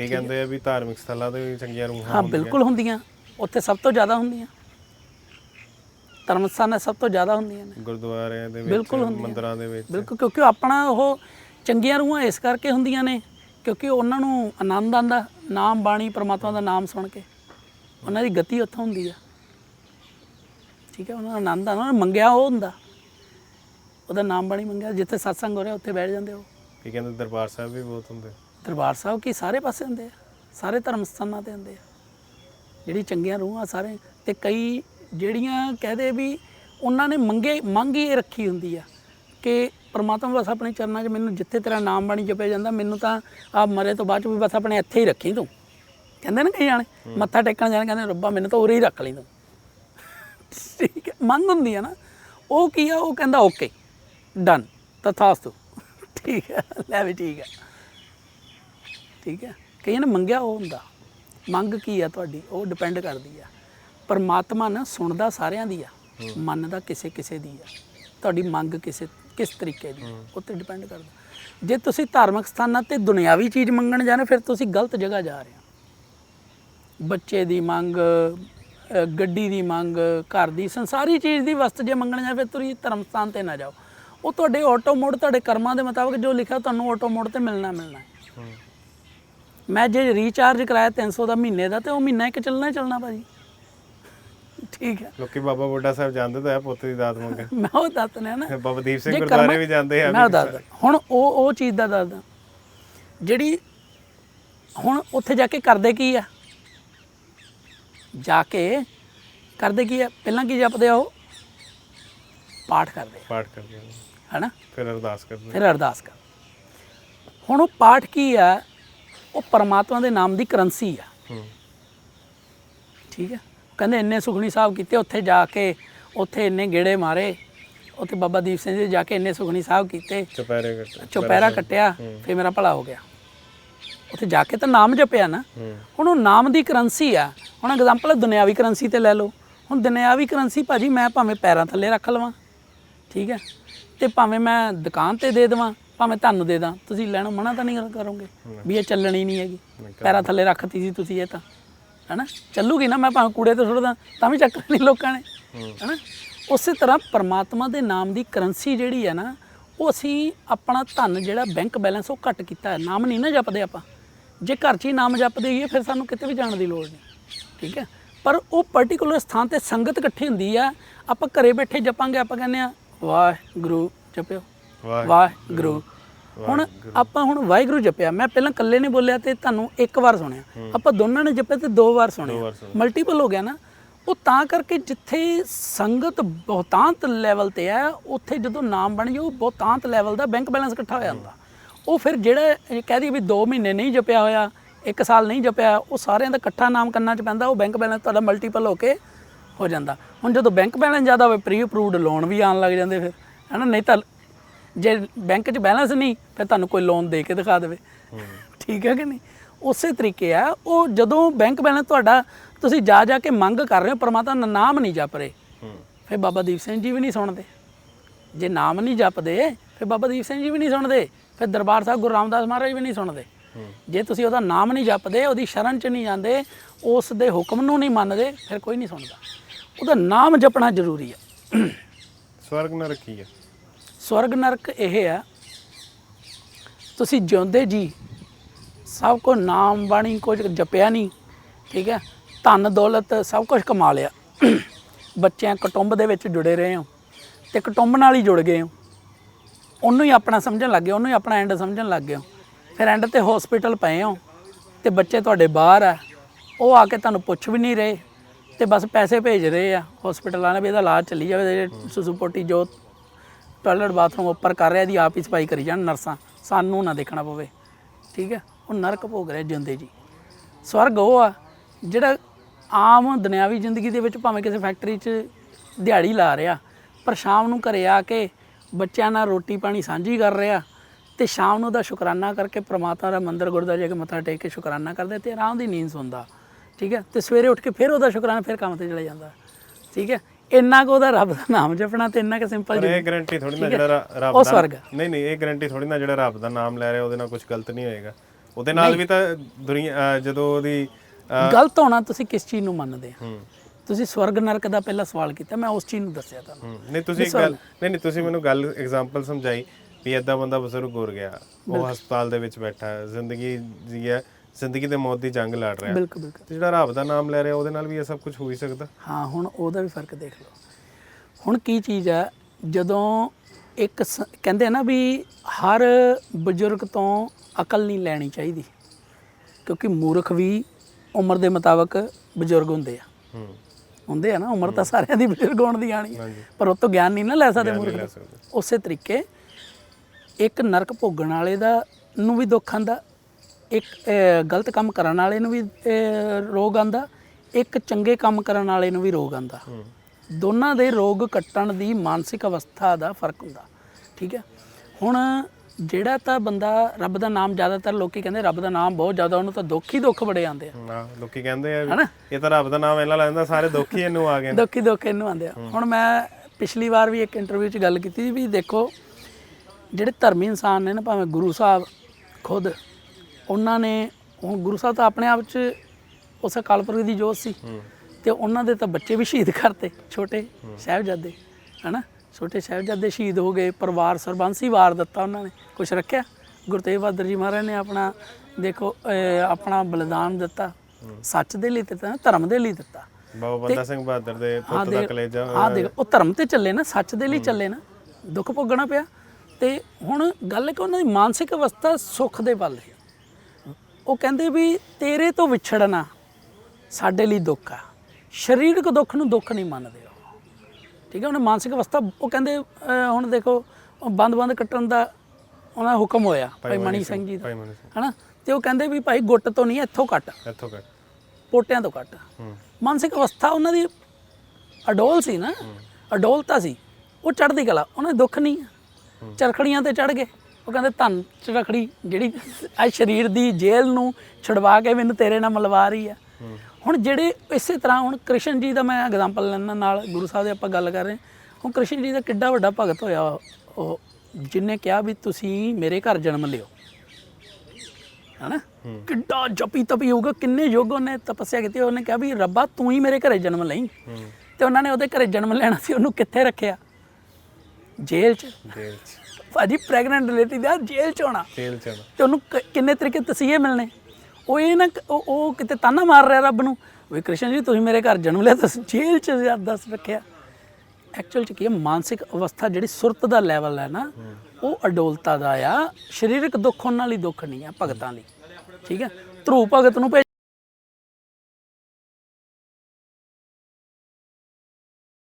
ਕਈ ਕਹਿੰਦੇ ਆ ਵੀ ਧਾਰਮਿਕ ਸਥਲਾਂ ਤੇ ਵੀ ਚੰਗੀਆਂ ਰੂਹਾਂ ਹਾਂ। ਬਿਲਕੁਲ ਹੁੰਦੀਆਂ। ਉੱਥੇ ਸਭ ਤੋਂ ਜ਼ਿਆਦਾ ਹੁੰਦੀਆਂ। ਧਰਮ ਸਥਾਨਾਂ ਸਭ ਤੋਂ ਜ਼ਿਆਦਾ ਹੁੰਦੀਆਂ ਨੇ। ਗੁਰਦੁਆਰਿਆਂ ਦੇ ਵਿੱਚ। ਮੰਦਿਰਾਂ ਦੇ ਵਿੱਚ। ਬਿਲਕੁਲ ਕਿਉਂਕਿ ਆਪਣਾ ਉਹ ਚੰਗੀਆਂ ਰੂਹਾਂ ਇਸ ਕਰਕੇ ਹੁੰਦੀਆਂ ਨੇ ਕਿਉਂਕਿ ਉਹਨਾਂ ਨੂੰ ਆਨੰਦ ਆਂਦਾ ਨਾਮ ਬਾਣੀ ਪ੍ਰਮਾਤਮਾ ਦਾ ਨਾਮ ਸੁਣ ਕੇ ਉਹਨਾਂ ਦੀ ਗਤੀ ਉੱਥੋਂ ਹੁੰਦੀ ਆ। ਠੀਕ ਹੈ ਉਹਨਾਂ ਨੂੰ ਆਨੰਦ ਆਉਂਦਾ ਉਹਨਾਂ ਨੇ ਮੰਗਿਆ ਉਹ ਹੁੰਦਾ। ਉਹਦਾ ਨਾਮ ਬਾਣੀ ਮੰਗਿਆ ਜਿੱਥੇ ਸਤਸੰਗ ਹੋ ਰਿਹਾ ਉੱਥੇ ਬੈਠ ਜਾਂਦੇ ਉਹ। ਕੀ ਕਹਿੰਦੇ ਦਰਬਾਰ ਸਾਹਿਬ ਵੀ ਬਹੁਤ ਹੁੰਦੇ। ਦਰਬਾਰ ਸਾਹਿਬ ਕੀ ਸਾਰੇ ਪਾਸੇ ਹੁੰਦੇ ਆ? ਸਾਰੇ ਧਰਮ ਸਥਾਨਾਂ ਤੇ ਹੁੰਦੇ ਆ। ਜਿਹੜੀ ਚੰਗੀਆਂ ਰੂਹਾਂ ਸਾਰੇ ਤੇ ਕਈ ਜਿਹੜੀਆਂ ਕਹਦੇ ਵੀ ਉਹਨਾਂ ਨੇ ਮੰਗੇ ਮੰਗ ਹੀ ਰੱਖੀ ਹੁੰਦੀ ਆ ਕਿ ਪ੍ਰਮਾਤਮਾ ਬਸ ਆਪਣੇ ਚਰਨਾਂ 'ਚ ਮੈਨੂੰ ਜਿੱਥੇ ਤੇਰਾ ਨਾਮ ਬਾਣੀ ਜਪਿਆ ਜਾਂਦਾ ਮੈਨੂੰ ਤਾਂ ਆ ਮਰੇ ਤੋਂ ਬਾਅਦ ਵੀ ਬਸ ਆਪਣੇ ਇੱਥੇ ਹੀ ਰੱਖੀ ਤੂੰ। ਕਹਿੰਦੇ ਨਾ ਕਈ ਜਾਣੇ ਮੱਥਾ ਟੇਕਣ ਜਾਣ ਕਹਿੰਦੇ ਰੱਬਾ ਮੈਨੂੰ ਤਾਂ ਉਰੇ ਹੀ ਰੱਖ ਲਈ ਤੂੰ। ਠੀਕ ਹੈ ਮੰਗ ਹੁੰਦੀ ਆ ਨਾ। ਉਹ ਕੀ ਆ ਉਹ ਕਹਿੰਦਾ ਓਕੇ ਡਨ ਤਥਾਸਤੂ। ਠੀਕ ਹੈ ਲੈ ਵੀ ਠੀਕ ਹੈ। ਠੀਕ ਹੈ? ਕਈਆਂ ਨੇ ਮੰਗਿਆ ਉਹ ਹੁੰਦਾ। ਮੰਗ ਕੀ ਆ ਤੁਹਾਡੀ? ਉਹ ਡਿਪੈਂਡ ਕਰਦੀ ਆ। ਪਰਮਾਤਮਾ ਨਾ ਸੁਣਦਾ ਸਾਰਿਆਂ ਦੀ ਆ। ਮੰਨਦਾ ਕਿਸੇ ਕਿਸੇ ਦੀ ਆ। ਤੁਹਾਡੀ ਮੰਗ ਕਿਸੇ ਕਿਸ ਤਰੀਕੇ ਦੀ ਉੱਤੇ ਡਿਪੈਂਡ ਕਰਦਾ। ਜੇ ਤੁਸੀਂ ਧਾਰਮਿਕ ਸਥਾਨਾਂ ਤੇ ਦੁਨਿਆਵੀ ਚੀਜ਼ ਮੰਗਣ ਜਾਣਾ ਫਿਰ ਤੁਸੀਂ ਗਲਤ ਜਗ੍ਹਾ ਜਾ ਰਹੇ ਹੋ। ਬੱਚੇ ਦੀ ਮੰਗ ਗੱਡੀ ਦੀ ਮੰਗ ਘਰ ਦੀ ਸੰਸਾਰੀ ਚੀਜ਼ ਦੀ ਵਸਤ ਜੇ ਮੰਗਣ ਜਾ ਫਿਰ ਤੁਸੀਂ ਧਰਮ ਸਥਾਨ ਤੇ ਨਾ ਜਾਓ। ਉਹ ਤੁਹਾਡੇ ਆਟੋ ਮੋਡ ਤੁਹਾਡੇ ਕਰਮਾਂ ਦੇ ਮੁਤਾਬਕ ਜੋ ਲਿਖਿਆ ਤੁਹਾਨੂੰ ਆਟੋ ਮੋਡ ਤੇ ਮਿਲਣਾ ਮਿਲਣਾ ਹੂੰ। ਮੈਂ ਜੇ ਰੀਚਾਰਜ ਕਰਾਇਆ 300 ਦਾ ਮਹੀਨੇ ਦਾ ਤੇ ਉਹ ਮਹੀਨਾ ਇੱਕ ਚੱਲਣਾ ਹੀ ਚੱਲਣਾ ਭਾਜੀ। ਠੀਕ ਹੈ। ਲੋਕੀ ਬਾਬਾ ਬੁੱਢਾ ਸਾਹਿਬ ਜਾਂਦੇ ਤਾਂ ਹੈ ਪੁੱਤ ਦੀ ਦਾਤ ਮੰਗਣ। ਮੈਂ ਉਹ ਦੱਸਣਾ ਨਾ। ਬਾਬਾ ਦੀਪ ਸਿੰਘ ਗੁਰਦੁਆਰੇ ਵੀ ਜਾਂਦੇ ਆ। ਮੈਂ ਉਹ ਦੱਸਦਾ। ਹੁਣ ਉਹ ਉਹ ਚੀਜ਼ ਦਾ ਦੱਸਦਾ। ਜਿਹੜੀ ਹੁਣ ਉੱਥੇ ਜਾ ਕੇ ਕਰਦੇ ਕੀ ਆ? ਜਾ ਕੇ ਕਰਦੇ ਕੀ ਆ? ਪਹਿਲਾਂ ਕੀ ਜਪਦੇ ਆ ਉਹ? ਪਾਠ ਕਰਦੇ ਆ। ਪਾਠ ਕਰਦੇ ਆ। ਹੈਨਾ? ਫਿਰ ਅਰਦਾਸ ਕਰਦੇ ਫਿਰ ਅਰਦਾਸ ਕਰ ਹੁਣ ਉਹ ਪਾਠ ਕੀ ਆ? ਉਹ ਪਰਮਾਤਮਾ ਦੇ ਨਾਮ ਦੀ ਕਰੰਸੀ ਆ। ਠੀਕ ਹੈ ਕਹਿੰਦੇ ਇੰਨੇ ਸੁਖਣੀ ਸਾਹਿਬ ਕੀਤੇ ਉੱਥੇ ਜਾ ਕੇ ਉੱਥੇ ਇੰਨੇ ਗੇੜੇ ਮਾਰੇ। ਉੱਥੇ ਬਾਬਾ ਦੀਪ ਸਿੰਘ ਜੀ ਜਾ ਕੇ ਇੰਨੇ ਸੁਖਣੀ ਸਾਹਿਬ ਕੀਤੇ। ਚੁਪਹਿਰੇ ਚੁਪਹਿਰਾ ਕੱਟਿਆ ਫਿਰ ਮੇਰਾ ਭਲਾ ਹੋ ਗਿਆ। ਉੱਥੇ ਜਾ ਕੇ ਤਾਂ ਨਾਮ ਜਪਿਆ ਨਾ। ਹੁਣ ਉਹ ਨਾਮ ਦੀ ਕਰੰਸੀ ਆ। ਹੁਣ ਐਗਜ਼ਾਮਪਲ ਦੁਨਿਆਵੀ ਕਰੰਸੀ ਤੇ ਲੈ ਲਓ। ਹੁਣ ਦੁਨਿਆਵੀ ਕਰੰਸੀ ਭਾਜੀ ਮੈਂ ਭਾਵੇਂ ਪੈਰਾਂ ਥੱਲੇ ਰੱਖ ਲਵਾਂ। ਠੀਕ ਹੈ ਤੇ ਭਾਵੇਂ ਮੈਂ ਦੁਕਾਨ ਤੇ ਦੇ ਦੇਵਾਂ। ਭਾਵੇਂ ਤੁਹਾਨੂੰ ਦੇ ਦਾਂ ਤੁਸੀਂ ਲੈਣੋਂ ਮਨਾ ਤਾਂ ਨਹੀਂ ਕਰੋਗੇ ਵੀ ਇਹ ਚੱਲਣੀ ਨਹੀਂ ਹੈਗੀ। ਪੈਰਾਂ ਥੱਲੇ ਰੱਖਤੀ ਸੀ ਤੁਸੀਂ ਇਹ ਤਾਂ। ਹੈਨਾ? ਚੱਲੂਗੀ ਨਾ ਮੈਂ ਭਾਵੇਂ ਕੂੜੇ ਤੇ ਸੁੱਟਦਾ ਤਾਂ ਵੀ ਚੱਕ ਲੈਣੀ ਲੋਕਾਂ ਨੇ। ਹੈਨਾ? ਉਸੇ ਤਰ੍ਹਾਂ ਪਰਮਾਤਮਾ ਦੇ ਨਾਮ ਦੀ ਕਰੰਸੀ ਜਿਹੜੀ ਹੈ ਨਾ ਉਹ ਅਸੀਂ ਆਪਣਾ ਧਨ ਜਿਹੜਾ ਬੈਂਕ ਬੈਲੈਂਸ ਉਹ ਘੱਟ ਕੀਤਾ ਹੈ। ਨਾਮ ਨਹੀਂ ਨਾ ਜਪਦੇ ਆਪਾਂ। ਜੇ ਘਰ 'ਚ ਹੀ ਨਾਮ ਜਪਦੇ ਹੋਈਏ ਫਿਰ ਸਾਨੂੰ ਕਿਤੇ ਵੀ ਜਾਣ ਦੀ ਲੋੜ ਨਹੀਂ। ਠੀਕ ਹੈ? ਪਰ ਉਹ ਪਾਰਟਿਕੂਲਰ ਸਥਾਨ ਤੇ ਸੰਗਤ ਇਕੱਠੀ ਹੁੰਦੀ ਆ। ਆਪਾਂ ਘਰੇ ਬੈਠੇ ਜਪਾਂਗੇ ਆਪਾਂ ਕਹਿੰਦੇ ਆ ਵਾਹਿਗੁਰੂ ਜਪਿਓ। ਵਾਹਿਗੁਰੂ। ਹੁਣ ਆਪਾਂ ਹੁਣ ਵਾਹਿਗੁਰੂ ਜਪਿਆ। ਮੈਂ ਪਹਿਲਾਂ ਇਕੱਲੇ ਨੇ ਬੋਲਿਆ ਤੇ ਤੁਹਾਨੂੰ ਇੱਕ ਵਾਰ ਸੁਣਿਆ। ਆਪਾਂ ਦੋਨਾਂ ਨੇ ਜਪਿਆ ਤੇ ਦੋ ਵਾਰ ਸੁਣਿਆ। ਮਲਟੀਪਲ ਹੋ ਗਿਆ ਨਾ। ਉਹ ਤਾਂ ਕਰਕੇ ਜਿੱਥੇ ਸੰਗਤ ਬਹੁਤਾਂਤ ਲੈਵਲ ਤੇ ਹੈ ਉੱਥੇ ਜਦੋਂ ਨਾਮ ਬਣ ਜਾਊ ਬਹੁਤਾਂਤ ਲੈਵਲ ਦਾ ਬੈਂਕ ਬੈਲੈਂਸ ਇਕੱਠਾ ਹੋ ਜਾਂਦਾ। ਉਹ ਫਿਰ ਜਿਹੜਾ ਕਹਿ ਦਈਏ ਵੀ 2 ਮਹੀਨੇ ਨਹੀਂ ਜਪਿਆ ਹੋਇਆ 1 ਸਾਲ ਨਹੀਂ ਜਪਿਆ ਉਹ ਸਾਰਿਆਂ ਦਾ ਇਕੱਠਾ ਨਾਮ ਕੰਨਾਂ 'ਚ ਪੈਂਦਾ ਉਹ ਬੈਂਕ ਬੈਲੈਂਸ ਤੁਹਾਡਾ ਮਲਟੀਪਲ ਹੋ ਕੇ ਹੋ ਜਾਂਦਾ। ਹੁਣ ਜਦੋਂ ਬੈਂਕ ਬੈਲੈਂਸ ਜ਼ਿਆਦਾ ਹੋਵੇ ਪ੍ਰੀ ਅਪਰੂਵਡ ਲੋਨ ਵੀ ਆਉਣ ਲੱਗ ਜਾਂਦੇ ਫਿਰ ਹੈਨਾ ਨਹੀਂ ਤਾਂ ਜੇ ਬੈਂਕ 'ਚ ਬੈਲੈਂਸ ਨਹੀਂ ਫਿਰ ਤੁਹਾਨੂੰ ਕੋਈ ਲੋਨ ਦੇ ਕੇ ਦਿਖਾ ਦੇਵੇ। ਠੀਕ ਹੈ ਕਿ ਨਹੀਂ? ਉਸੇ ਤਰੀਕੇ ਆ ਉਹ ਜਦੋਂ ਬੈਂਕ ਬੈਲੈਂਸ ਤੁਹਾਡਾ ਤੁਸੀਂ ਜਾ ਜਾ ਕੇ ਮੰਗ ਕਰ ਰਹੇ ਹੋ ਪਰਮਾਤਮਾ ਦਾ ਨਾਮ ਨਹੀਂ ਜਪ ਰਹੇ ਫਿਰ ਬਾਬਾ ਦੀਪ ਸਿੰਘ ਜੀ ਵੀ ਨਹੀਂ ਸੁਣਦੇ। ਜੇ ਨਾਮ ਨਹੀਂ ਜਪਦੇ ਫਿਰ ਬਾਬਾ ਦੀਪ ਸਿੰਘ ਜੀ ਵੀ ਨਹੀਂ ਸੁਣਦੇ ਫਿਰ ਦਰਬਾਰ ਸਾਹਿਬ ਗੁਰੂ ਰਾਮਦਾਸ ਮਹਾਰਾਜ ਵੀ ਨਹੀਂ ਸੁਣਦੇ। ਜੇ ਤੁਸੀਂ ਉਹਦਾ ਨਾਮ ਨਹੀਂ ਜਪਦੇ ਉਹਦੀ ਸ਼ਰਨ 'ਚ ਨਹੀਂ ਜਾਂਦੇ ਉਸ ਦੇ ਹੁਕਮ ਨੂੰ ਨਹੀਂ ਮੰਨਦੇ ਫਿਰ ਕੋਈ ਨਹੀਂ ਸੁਣਦਾ। ਉਹਦਾ ਨਾਮ ਜਪਣਾ ਜ਼ਰੂਰੀ ਹੈ ਸਵਰਗ ਨਾ ਰੱਖੀ ਹੈ ਸਵਰਗ ਨਰਕ ਇਹ ਆ ਤੁਸੀਂ ਜਿਉਂਦੇ ਜੀ, ਸਭ ਕੋ ਨਾਮ ਬਾਣੀ ਕੁਝ ਜਪਿਆ ਨਹੀਂ, ਠੀਕ ਹੈ, ਧਨ ਦੌਲਤ ਸਭ ਕੁਝ ਕਮਾ ਲਿਆ। ਬੱਚਿਆਂ ਕੁਟੁੰਬ ਦੇ ਵਿੱਚ ਜੁੜੇ ਰਹੇ ਹੋ ਤੇ ਕੁਟੁੰਬ ਨਾਲ ਹੀ ਜੁੜ ਗਏ ਹੋ। ਉਹਨੂੰ ਹੀ ਆਪਣਾ ਸਮਝਣ ਲੱਗ ਗਏ, ਉਹਨੂੰ ਹੀ ਆਪਣਾ ਐਂਡ ਸਮਝਣ ਲੱਗ ਗਏ ਹੋ। ਫਿਰ ਐਂਡ ਤੇ ਹਸਪੀਟਲ ਪਏ ਹੋ ਤੇ ਬੱਚੇ ਤੁਹਾਡੇ ਬਾਹਰ ਆ, ਉਹ ਆ ਕੇ ਤੁਹਾਨੂੰ ਪੁੱਛ ਵੀ ਨਹੀਂ ਰਹੇ ਤੇ ਬਸ ਪੈਸੇ ਭੇਜ ਰਹੇ ਆ। ਹਸਪੀਟਲ ਵਾਲੇ ਵੀ ਇਹਦਾ ਇਲਾਜ ਚੱਲੀ ਜਾਵੇ ਤੇ ਸੁਸੂਪੋਟੀ ਜੋ ਟਾਇਲਟ ਬਾਥਰੂਮ ਉੱਪਰ ਕਰ ਰਿਹਾ ਦੀ ਆਪ ਹੀ ਸਫ਼ਾਈ ਕਰੀ ਜਾਣ ਨਰਸਾਂ। ਸਾਨੂੰ ਨਾ ਦੇਖਣਾ ਪਵੇ। ਠੀਕ ਹੈ? ਉਹ ਨਰਕ ਭੋਗ ਰਿਹਾ ਜਿਉਂਦੇ ਜੀ। ਸਵਰਗ ਉਹ ਆ, ਜਿਹੜਾ ਆਮ ਦੁਨਿਆਵੀ ਜ਼ਿੰਦਗੀ ਦੇ ਵਿੱਚ ਭਾਵੇਂ ਕਿਸੇ ਫੈਕਟਰੀ 'ਚ ਦਿਹਾੜੀ ਲਾ ਰਿਹਾ, ਪਰ ਸ਼ਾਮ ਨੂੰ ਘਰੇ ਆ ਕੇ ਬੱਚਿਆਂ ਨਾਲ ਰੋਟੀ ਪਾਣੀ ਸਾਂਝੀ ਕਰ ਰਿਹਾ ਤੇ ਸ਼ਾਮ ਨੂੰ ਉਹਦਾ ਸ਼ੁਕਰਾਨਾ ਕਰਕੇ ਪ੍ਰਮਾਤਮਾ ਦਾ ਮੰਦਰ ਗੁਰਦੁਆਰੇ ਜਾ ਕੇ ਮੱਥਾ ਟੇਕ ਕੇ ਸ਼ੁਕਰਾਨਾ ਕਰਦੇ ਤੇ ਆਰਾਮ ਦੀ ਨੀਂਦ ਸੌਂਦਾ। ਠੀਕ ਹੈ? ਤੇ ਸਵੇਰੇ ਉੱਠ ਕੇ ਫਿਰ ਉਹਦਾ ਸ਼ੁਕਰਾਨਾ, ਫਿਰ ਕੰਮ ਤੇ ਚਲੇ ਜਾਂਦਾ। ਠੀਕ ਹੈ? ਇੰਨਾ ਕੁ ਉਹਦਾ ਰੱਬ ਦਾ ਨਾਮ ਜਪਣਾ ਤੇ ਇੰਨਾ ਕੁ ਸਿੰਪਲ ਪਰ ਇਹ ਗਾਰੰਟੀ ਥੋੜੀ ਨਾ। ਜਿਹੜਾ ਰ- ਰੱਬ ਉਹ ਦਾ ਸਵਰਗ। ਨਹੀਂ ਨਹੀਂ ਇਹ ਗਾਰੰਟੀ ਥੋੜੀ ਨਾ ਜਿਹੜਾ ਰੱਬ ਦਾ ਨਾਮ ਲੈ ਰਿਹਾ ਉਹਦੇ ਨਾਲ ਕੁਝ ਗਲਤ ਨਹੀਂ ਹੋਏਗਾ। ਉਹਦੇ ਨਾਲ ਵੀ ਤਾਂ ਦੁਨੀਆ ਜਦੋਂ ਉਹਦੀ ਗਲਤ ਹੋਣਾ ਤੁਸੀਂ ਕਿਸ ਚੀਜ਼ ਨੂੰ ਮੰਨਦੇ ਆ? ਹੂੰ। ਤੁਸੀਂ ਸਵਰਗ ਨਰਕ ਦਾ ਪਹਿਲਾ ਸਵਾਲ ਕੀਤਾ ਮੈਂ ਉਸ ਚੀਜ਼ ਨੂੰ ਦੱਸਿਆ ਤੁਹਾਨੂੰ। ਨਹੀਂ ਤੁਸੀਂ ਇੱਕ ਗੱਲ ਨਹੀਂ ਨਹੀਂ ਤੁਸੀਂ ਮੈਨੂੰ ਗੱਲ ਐਗਜ਼ਾਮਪਲ ਸਮਝਾਈ ਵੀ ਏਦਾਂ ਬੰਦਾ ਬਜ਼ੁਰਗ ਗੁਰ ਗਿਆ ਉਹ ਹਸਪਤਾਲ ਦੇ ਵਿੱਚ ਬੈਠਾ ਹੈ ਜ਼ਿੰਦਗੀ ਜੀ ਹੈ ਜ਼ਿੰਦਗੀ ਤੇ ਮੌਤ ਦੀ ਜੰਗ ਲੜ ਰਿਹਾ। ਬਿਲਕੁਲ ਬਿਲਕੁਲ। ਤੇ ਜਿਹੜਾ ਰੱਬ ਦਾ ਨਾਮ ਲੈ ਰਿਹਾ ਉਹਦੇ ਨਾਲ ਵੀ ਇਹ ਸਭ ਕੁਝ ਹੋ ਹੀ ਸਕਦਾ। ਹਾਂ ਹੁਣ ਉਹਦਾ ਵੀ ਫ਼ਰਕ ਦੇਖ ਲਓ। ਹੁਣ ਕੀ ਚੀਜ਼ ਹੈ ਜਦੋਂ ਇੱਕ ਕਹਿੰਦੇ ਆ ਨਾ ਵੀ ਹਰ ਬਜ਼ੁਰਗ ਤੋਂ ਅਕਲ ਨਹੀਂ ਲੈਣੀ ਚਾਹੀਦੀ ਕਿਉਂਕਿ ਮੂਰਖ ਵੀ ਉਮਰ ਦੇ ਮੁਤਾਬਕ ਬਜ਼ੁਰਗ ਹੁੰਦੇ ਆ। ਹੂੰ। ਹੁੰਦੇ ਆ ਨਾ ਉਮਰ ਤਾਂ ਸਾਰਿਆਂ ਦੀ ਬਜ਼ੁਰਗ ਹੋਣ ਦੀ ਆਣੀ ਪਰ ਉਹ ਤੋਂ ਗਿਆਨ ਨਹੀਂ ਨਾ ਲੈ ਸਕਦੇ ਮੂਰਖ ਉਸੇ ਤਰੀਕੇ ਇੱਕ ਨਰਕ ਭੋਗਣ ਵਾਲੇ ਦਾ ਨੂੰ ਵੀ ਦੁੱਖ ਆਂਦਾ ਇੱਕ ਗਲਤ ਕੰਮ ਕਰਨ ਵਾਲੇ ਨੂੰ ਵੀ ਰੋਗ ਆਂਦਾ ਇੱਕ ਚੰਗੇ ਕੰਮ ਕਰਨ ਵਾਲੇ ਨੂੰ ਵੀ ਰੋਗ ਆਂਦਾ ਹੂੰ। ਦੋਨਾਂ ਦੇ ਰੋਗ ਕੱਟਣ ਦੀ ਮਾਨਸਿਕ ਅਵਸਥਾ ਦਾ ਫ਼ਰਕ ਹੁੰਦਾ ਠੀਕ ਹੈ? ਹੁਣ ਜਿਹੜਾ ਤਾਂ ਬੰਦਾ ਰੱਬ ਦਾ ਨਾਮ ਜ਼ਿਆਦਾਤਰ ਲੋਕੀ ਕਹਿੰਦੇ ਰੱਬ ਦਾ ਨਾਮ ਬਹੁਤ ਜ਼ਿਆਦਾ ਉਹਨੂੰ ਤਾਂ ਦੁੱਖ ਹੀ ਦੁੱਖ ਬੜੇ ਆਉਂਦੇ ਆ। ਨਾ ਲੋਕੀ ਕਹਿੰਦੇ ਆ? ਇਹ ਤਾਂ ਰੱਬ ਦਾ ਨਾਮ ਇਹਨਾਂ ਲੈਂਦਾ ਸਾਰੇ ਦੁੱਖ ਹੀ ਇਹਨੂੰ ਆ ਗਏ ਦੁੱਖ ਹੀ ਦੁੱਖ ਇਹਨੂੰ ਆਉਂਦੇ ਆ। ਹੁਣ ਮੈਂ ਪਿਛਲੀ ਵਾਰ ਵੀ ਇੱਕ ਇੰਟਰਵਿਊ 'ਚ ਗੱਲ ਕੀਤੀ ਵੀ ਦੇਖੋ ਜਿਹੜੇ ਧਰਮੀ ਇਨਸਾਨ ਨੇ ਨਾ ਭਾਵੇਂ ਗੁਰੂ ਸਾਹਿਬ ਖੁਦ ਉਹਨਾਂ ਨੇ ਹੁਣ ਗੁਰੂ ਸਾਹਿਬ ਤਾਂ ਆਪਣੇ ਆਪ 'ਚ ਉਸ ਅਕਾਲ ਪੁਰਖ ਦੀ ਜੋਤ ਸੀ। ਤੇ ਉਹਨਾਂ ਦੇ ਤਾਂ ਬੱਚੇ ਵੀ ਸ਼ਹੀਦ ਕਰਤੇ ਛੋਟੇ ਸਾਹਿਬਜ਼ਾਦੇ ਹਨਾ? ਛੋਟੇ ਸਾਹਿਬਜ਼ਾਦੇ ਸ਼ਹੀਦ ਹੋ ਗਏ ਪਰਿਵਾਰ ਸਰਬੰਸੀ ਵਾਰ ਦਿੱਤਾ ਉਹਨਾਂ ਨੇ ਕੁਝ ਰੱਖਿਆ? ਗੁਰੂ ਤੇਗ ਬਹਾਦਰ ਜੀ ਮਹਾਰਾਜ ਨੇ ਆਪਣਾ ਦੇਖੋ ਆਪਣਾ ਬਲੀਦਾਨ ਦਿੱਤਾ। ਸੱਚ ਦੇ ਲਈ ਦਿੱਤਾ ਧਰਮ ਦੇ ਲਈ ਦਿੱਤਾ। ਬਾਬਾ ਬੰਦਾ ਸਿੰਘ ਬਹਾਦਰ ਦੇ ਪੁੱਤ ਦਾ ਕਲੇਜਾ ਹਾਂ ਦੇਖ ਉਹ ਧਰਮ ਤੇ ਚੱਲੇ ਨਾ ਸੱਚ ਦੇ ਲਈ ਚੱਲੇ ਨਾ ਦੁੱਖ ਭੋਗਣਾ ਪਿਆ। ਤੇ ਹੁਣ ਗੱਲ ਹੈ ਕਿ ਉਹਨਾਂ ਦੀ ਮਾਨਸਿਕ ਅਵਸਥਾ ਸੁੱਖ ਦੇ ਵੱਲ ਹੈ। ਉਹ ਕਹਿੰਦੇ ਵੀ ਤੇਰੇ ਤੋਂ ਵਿਛੜਨਾ ਸਾਡੇ ਲਈ ਦੁੱਖ ਆ। ਸਰੀਰਕ ਦੁੱਖ ਨੂੰ ਦੁੱਖ ਨਹੀਂ ਮੰਨਦੇ ਉਹ। ਠੀਕ ਹੈ ਉਹਨੇ ਮਾਨਸਿਕ ਅਵਸਥਾ ਉਹ ਕਹਿੰਦੇ ਹੁਣ ਦੇਖੋ ਬੰਦ ਬੰਦ ਕੱਟਣ ਦਾ ਉਹਨਾਂ ਦਾ ਹੁਕਮ ਹੋਇਆ ਭਾਈ ਮਣੀ ਸਿੰਘ ਜੀ ਦਾ। ਹਨਾ? ਤੇ ਉਹ ਕਹਿੰਦੇ ਵੀ ਭਾਈ ਗੁੱਟ ਤੋਂ ਨਹੀਂ ਇੱਥੋਂ ਕੱਟ। ਇੱਥੋਂ ਕਰ ਪੋਟਿਆਂ ਤੋਂ ਕੱਟ। ਮਾਨਸਿਕ ਅਵਸਥਾ ਉਹਨਾਂ ਦੀ ਅਡੋਲ ਸੀ ਨਾ ਅਡੋਲਤਾ ਸੀ। ਉਹ ਚੜ੍ਹਦੀ ਕਲਾ ਉਹਨਾਂ ਦੇ ਦੁੱਖ ਨਹੀਂ। ਚਰਖੜੀਆਂ ਤੇ ਚੜ ਗਏ। ਉਹ ਕਹਿੰਦੇ ਧੰਨ ਚਰਖੜੀ ਜਿਹੜੀ ਅੱਜ ਸਰੀਰ ਦੀ ਜੇਲ੍ਹ ਨੂੰ ਛੁਡਵਾ ਕੇ ਮੈਨੂੰ ਤੇਰੇ ਨਾਲ ਮਿਲਵਾ ਰਹੀ ਆ। ਹੁਣ ਜਿਹੜੇ ਇਸੇ ਤਰ੍ਹਾਂ ਹੁਣ ਕ੍ਰਿਸ਼ਨ ਜੀ ਦਾ ਮੈਂ ਐਗਜ਼ਾਮਪਲ ਲੈਣਾ ਨਾਲ ਗੁਰੂ ਸਾਹਿਬ ਦੇ ਆਪਾਂ ਗੱਲ ਕਰ ਰਹੇ। ਹੁਣ ਕ੍ਰਿਸ਼ਨ ਜੀ ਦਾ ਕਿੱਡਾ ਵੱਡਾ ਭਗਤ ਹੋਇਆ ਉਹ ਜਿਨੇ ਕਿਹਾ ਵੀ ਤੁਸੀਂ ਮੇਰੇ ਘਰ ਜਨਮ ਲਿਓ। ਹਨਾ? ਕਿੱਡਾ ਜਪੀ ਤਪੀ ਹੋਊਗਾ ਕਿੰਨੇ ਯੁੱਗ ਉਹਨੇ ਤਪੱਸਿਆ ਕੀਤੀ ਉਹਨੇ ਕਿਹਾ ਵੀ ਰੱਬਾ ਤੂੰ ਹੀ ਮੇਰੇ ਘਰੇ ਜਨਮ ਲਈ। ਤੇ ਉਹਨਾਂ ਨੇ ਉਹਦੇ ਘਰੇ ਜਨਮ ਲੈਣਾ ਸੀ ਉਹਨੂੰ ਕਿੱਥੇ ਰੱਖਿਆ? ਜੇਲ੍ਹ 'ਚ। ਜੇਲ੍ਹ ਚ। ਭਾਜੀ ਪ੍ਰੈਗਨੈਂਟ ਲੇਡੀ ਦਾ ਜੇਲ੍ਹ 'ਚ ਹੋਣਾ। ਜੇਲ੍ਹ ਚ। ਤੇ ਉਹਨੂੰ ਕ- ਕਿੰਨੇ ਤਰੀਕੇ ਤਸੀਹੇ ਮਿਲਣੇ। ਉਹ ਇਹ ਨਾ ਕ- ਉਹ ਉਹ ਕਿਤੇ ਤਾਨਾ ਮਾਰ ਰਿਹਾ ਰੱਬ ਨੂੰ। ਵੀ ਕ੍ਰਿਸ਼ਨ ਜੀ ਤੁਸੀਂ ਮੇਰੇ ਘਰ ਜਨਮ ਲਿਆ ਤੁਸੀਂ ਜੇਲ੍ਹ 'ਚ ਦੱਸ ਰੱਖਿਆ। ਐਕਚੁਅਲ 'ਚ ਕੀ ਹੈ ਮਾਨਸਿਕ ਅਵਸਥਾ ਜਿਹੜੀ ਸੁਰਤ ਦਾ ਲੈਵਲ ਹੈ ਨਾ ਉਹ ਅਡੋਲਤਾ ਦਾ ਆ। ਸਰੀਰਕ ਦੁੱਖ ਉਹਨਾਂ ਲਈ ਦੁੱਖ ਨਹੀਂ ਆ ਭਗਤਾਂ ਲਈ। ਠੀਕ ਹੈ? ਧਰੂ ਭਗਤ ਨੂੰ ਭੇਜ